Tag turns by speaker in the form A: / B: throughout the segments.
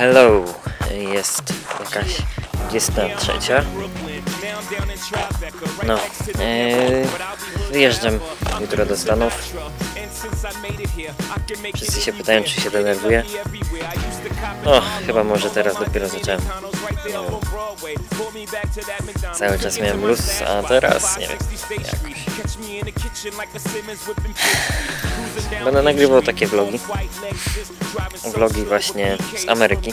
A: Hello, jest jakaś 23. No, yy, wyjeżdżam jutro do Stanów. Wszyscy się pytają, czy się denerwuję. O, chyba może teraz dopiero zacząłem. Wiem. Cały czas miałem luz, a teraz nie wiem, jakoś. Będę nagrywał takie vlogi. Vlogi właśnie z Ameryki.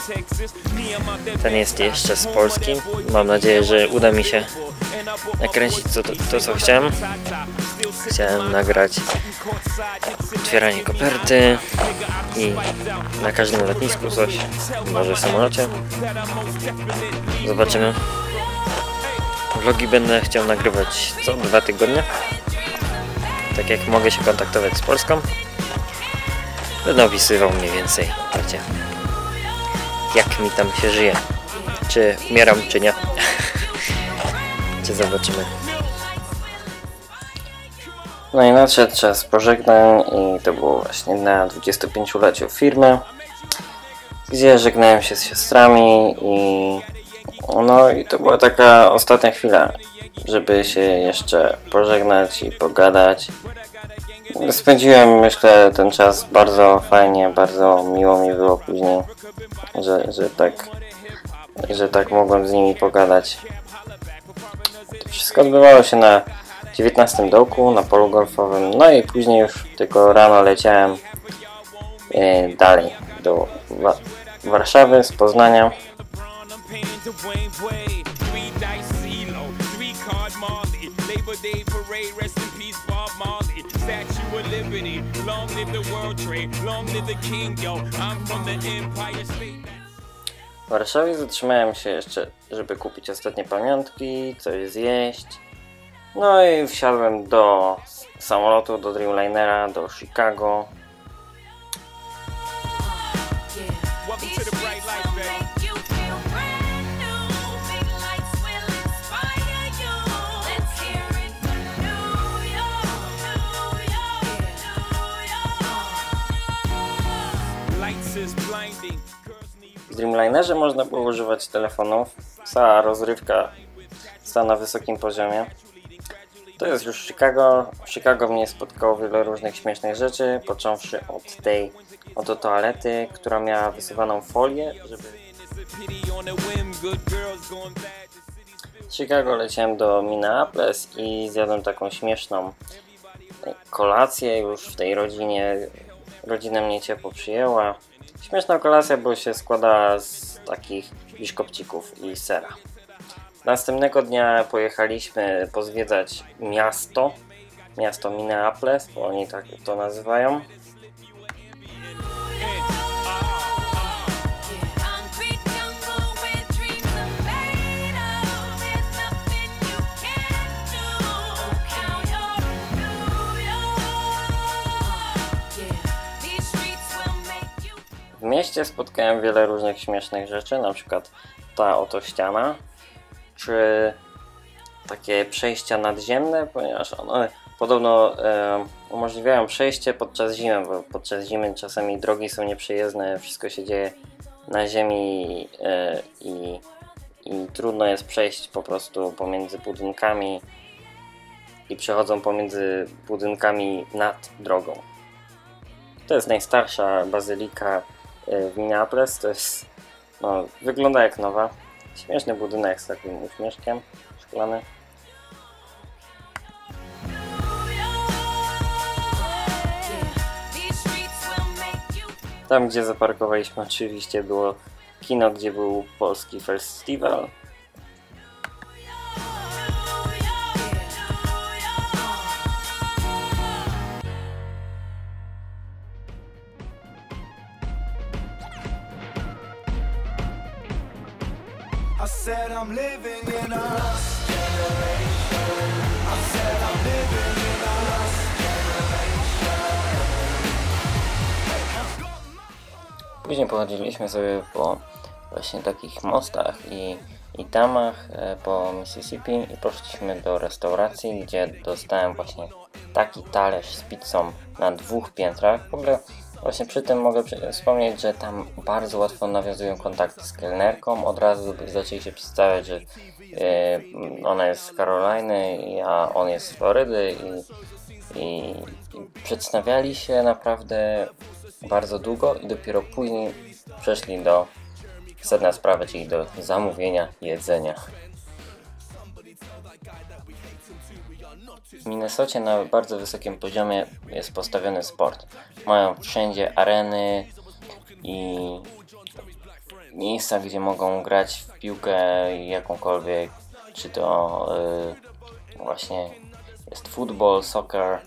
A: Ten jest jeszcze z Polski. Mam nadzieję, że uda mi się nakręcić to, to, to co chciałem. Chciałem nagrać otwieranie koperty i na każdym lotnisku coś. Może w samolocie. Zobaczymy. Vlogi będę chciał nagrywać co dwa tygodnie. Tak jak mogę się kontaktować z Polską. Będę opisywał mniej więcej, wiecie, jak mi tam się żyje. Czy umieram, czy nie. czy zobaczymy. No i nadszedł czas pożegnań i to było właśnie na 25-leciu firmy, gdzie żegnałem się z siostrami i no i to była taka ostatnia chwila, żeby się jeszcze pożegnać i pogadać. Spędziłem, myślę, ten czas bardzo fajnie, bardzo miło mi było później, że, że tak że tak mogłem z nimi pogadać. To wszystko odbywało się na 19 dołku, na polu golfowym, no i później już tylko rano leciałem e, dalej do Wa Warszawy z Poznania. Labor Day parade, rest in peace, Bob Marley. Statue of Liberty, long live the World Trade, long live the King, yo. I'm from the Empire State. W Warszawie zatrzymałem się jeszcze, żeby kupić ostatnie pamiątki, coś zjeść. No i wsiadłem do samolotu, do Dreamlinera, do Chicago. Dreamlinerze można było używać telefonów. Cała rozrywka stała na wysokim poziomie. To jest już Chicago. W Chicago mnie spotkało wiele różnych śmiesznych rzeczy, począwszy od tej oto toalety, która miała wysuwaną folię, żeby... Chicago leciałem do Minneapolis i zjadłem taką śmieszną kolację już w tej rodzinie. Rodzina mnie ciepło przyjęła. Śmieszna kolacja, bo się składa z takich biszkopcików i sera. Następnego dnia pojechaliśmy pozwiedzać miasto, miasto Minneapolis, bo oni tak to nazywają. Mieście spotkałem wiele różnych śmiesznych rzeczy, na przykład ta oto ściana, czy takie przejścia nadziemne, ponieważ one podobno e, umożliwiają przejście podczas zimy, bo podczas zimy czasami drogi są nieprzejezdne, wszystko się dzieje na ziemi e, i, i trudno jest przejść po prostu pomiędzy budynkami i przechodzą pomiędzy budynkami nad drogą. To jest najstarsza bazylika w Minneapolis. To jest, no, wygląda jak nowa. Śmieszny budynek z takim uśmieszkiem szklany. Tam, gdzie zaparkowaliśmy, oczywiście było kino, gdzie był polski festiwal.
B: Said I'm living in a lost generation. I said I'm living in a lost
A: Później pochodziliśmy sobie po właśnie takich mostach i, i damach e, po Mississippi i poszliśmy do restauracji, gdzie dostałem właśnie taki talerz z pizzą na dwóch piętrach. W ogóle Właśnie przy tym mogę wspomnieć, że tam bardzo łatwo nawiązują kontakty z kelnerką. Od razu zaczęli się przedstawiać, że e, ona jest z Karoliny, a on jest z Florydy i, i, i przedstawiali się naprawdę bardzo długo i dopiero później przeszli do sedna sprawy, czyli do zamówienia jedzenia. W Minnesocie na bardzo wysokim poziomie jest postawiony sport. Mają wszędzie areny i miejsca, gdzie mogą grać w piłkę jakąkolwiek, czy to y, właśnie jest futbol, soccer,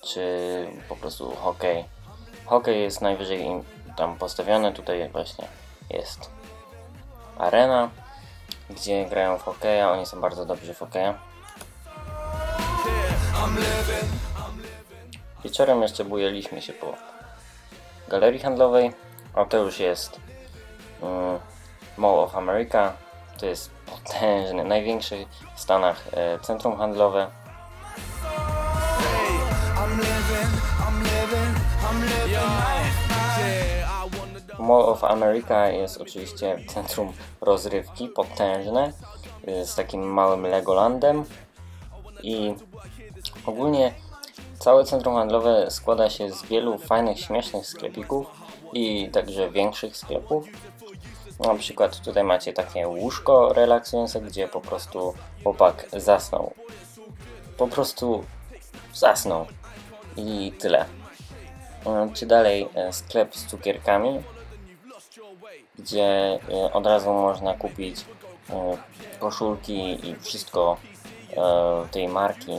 A: czy po prostu hokej. Hokej jest najwyżej tam postawiony, tutaj właśnie jest arena, gdzie grają w hokeja, oni są bardzo dobrzy w hokeja. Wieczorem jeszcze bujaliśmy się po galerii handlowej, a to już jest mm, Mall of America. To jest potężne, największe w Stanach e, centrum handlowe. Mall of America jest oczywiście centrum rozrywki, potężne, z takim małym Legolandem i ogólnie całe centrum handlowe składa się z wielu fajnych, śmiesznych sklepików i także większych sklepów. Na przykład tutaj macie takie łóżko relaksujące, gdzie po prostu chłopak zasnął. Po prostu zasnął. I tyle. E, Czy dalej e, sklep z cukierkami, gdzie e, od razu można kupić e, koszulki i wszystko tej marki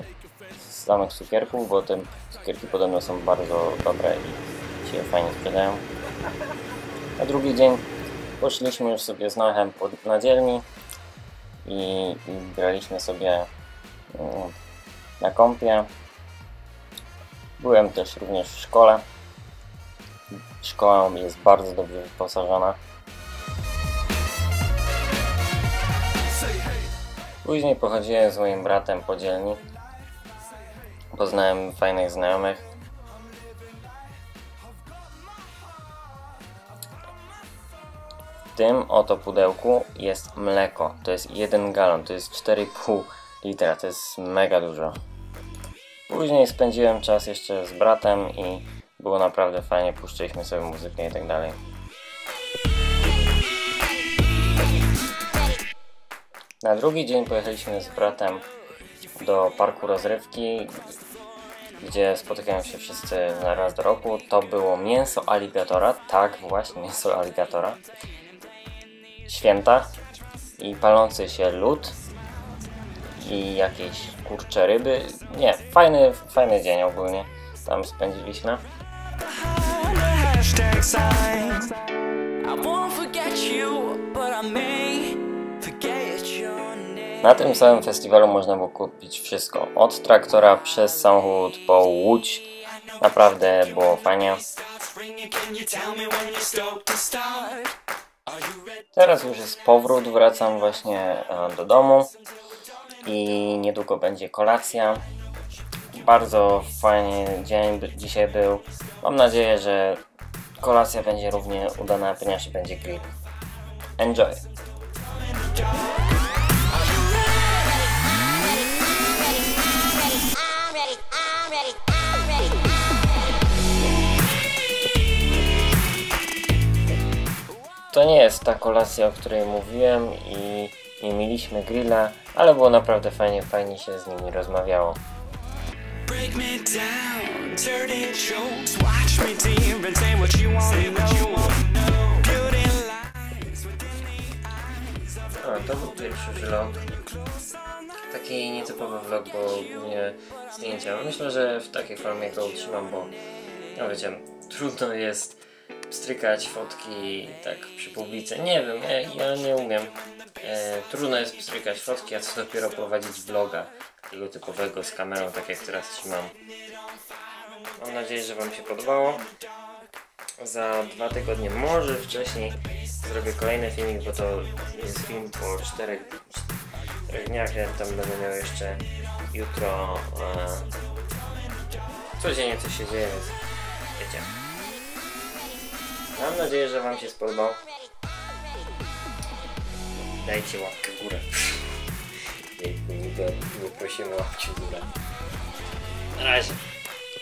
A: samych cukierków, bo te cukierki podobno są bardzo dobre i się fajnie sprzedają. Na drugi dzień poszliśmy już sobie z Noechem pod- na dzielni i, i graliśmy sobie mm, na kąpie. Byłem też również w szkole. Szkoła jest bardzo dobrze wyposażona. Później pochodziłem z moim bratem po dzielni. Poznałem fajnych znajomych. W tym oto pudełku jest mleko. To jest 1 galon, to jest 4,5 litra, to jest mega dużo. Później spędziłem czas jeszcze z bratem i było naprawdę fajnie, puszczyliśmy sobie muzykę i tak dalej. Na drugi dzień pojechaliśmy z bratem do parku rozrywki, gdzie spotykają się wszyscy na raz do roku. To było mięso aligatora, tak właśnie mięso aligatora. Święta i palący się lód i jakieś kurcze ryby. Nie, fajny, fajny dzień ogólnie tam spędziliśmy.
C: I won't forget you, but I may.
A: Na tym samym festiwalu można było kupić wszystko. Od traktora przez samochód po łódź. Naprawdę było fajnie. Teraz już jest powrót, wracam właśnie e, do domu i niedługo będzie kolacja. Bardzo fajny dzień dzisiaj był. Mam nadzieję, że kolacja będzie równie udana, ponieważ będzie grill. Enjoy! To nie jest ta kolacja, o której mówiłem i nie mieliśmy grilla, ale było naprawdę fajnie, fajnie się z nimi rozmawiało.
C: Break me down, turn it shows. Watch me tear and say what you want to know. Beauty lies within the
A: A, to był pierwszy vlog. Taki nietypowy vlog, bo głównie zdjęcia. Myślę, że w takiej formie go utrzymam, bo no wiecie, trudno jest strykać fotki tak przy publice. Nie wiem, ja, ja nie umiem. E, trudno jest strykać fotki, a co dopiero prowadzić vloga takiego typowego z kamerą, tak jak teraz trzymam. Mam nadzieję, że Wam się podobało. Za dwa tygodnie, może wcześniej, zrobię kolejny filmik, bo to jest film po czterech, czterech dniach. Ja tam będę miał jeszcze jutro. E, codziennie coś się dzieje, więc wiecie. Mam nadzieję, że Wam się spodobał. Dajcie łapkę w górę. Jejku, nie, prosimy o łapki w górę. Na razie.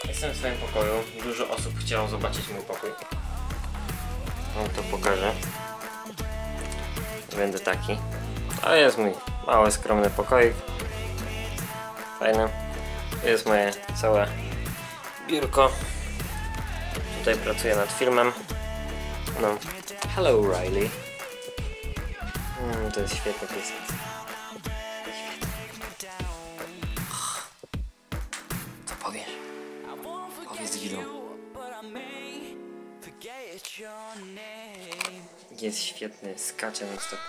A: Jestem w swoim pokoju. Dużo osób chciało zobaczyć mój pokój. Wam to pokażę. Będę taki. A jest mój mały, skromny pokoik. Fajny. Jest moje całe biurko. Tutaj pracuję nad filmem. No. Hello Riley. Mm, to jest świetny piesek. Co powiesz? Powiedz widzom. Jest świetny, skacze na stop.